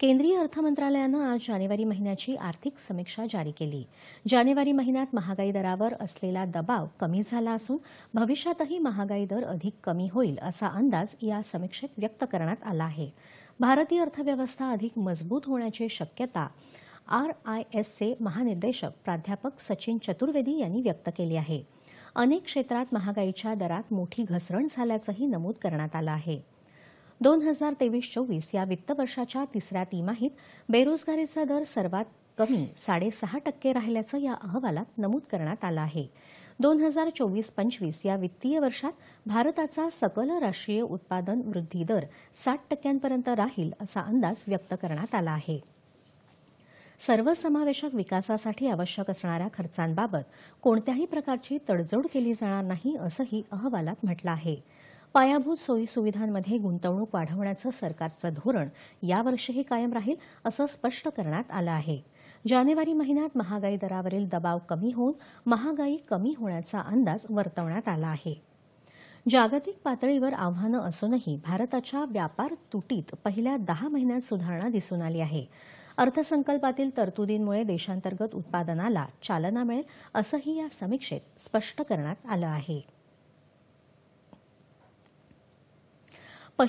केंद्रीय अर्थ मंत्रालयानं आज जानेवारी महिन्याची आर्थिक समीक्षा जारी केली. जानेवारी महिन्यात महागाई दरावर असलेला दबाव कमी झाला असून भविष्यातही महागाई दर अधिक कमी होईल असा अंदाज या समीक्षेत व्यक्त करण्यात आला आहे. भारतीय अर्थव्यवस्था अधिक मजबूत होण्याची शक्यता आरआयएसचे महानिर्देशक प्राध्यापक सचिन चतुर्वेदी यांनी व्यक्त केली आहे. अनेक क्षेत्रात महागाईच्या दरात मोठी घसरण झाल्याचंही नमूद करण्यात आलं आहे. दोन हजार तेवीस चोवीस या वित्त वर्षाच्या तिसऱ्या तिमाहीत बेरोजगारीचा दर सर्वात कमी साडेसहा टक्के राहिल्याचं या अहवालात नमूद करण्यात आलं आहे. दोन हजार चोवीस पंचवीस या वित्तीय वर्षात भारताचा सकल राष्ट्रीय उत्पादन वृद्धी दर साठ टक्क्यांपर्यंत राहील असा अंदाज व्यक्त करण्यात आला आहे. सर्वसमावेशक विकासासाठी आवश्यक असणाऱ्या खर्चांबाबत कोणत्याही प्रकारची तडजोड केली जाणार नाही असंही अहवालात म्हटलं आहे. पायाभूत सोयी सुविधांमध्ये गुंतवणूक वाढवण्याचं सरकारचं धोरण यावर्षीही कायम राहील असं स्पष्ट करण्यात आलं आहे. जानेवारी महिन्यात महागाई दरावरील दबाव कमी होऊन महागाई कमी होण्याचा अंदाज वर्तवण्यात आला आहे. जागतिक पातळीवर आव्हानं असूनही भारताच्या व्यापार तुटीत पहिल्या दहा महिन्यात सुधारणा दिसून आली आहे. अर्थसंकल्पातील तरतुदींमुळे देशांतर्गत उत्पादनाला चालना मिळेल असंही या समीक्षेत स्पष्ट करण्यात आलं आहे.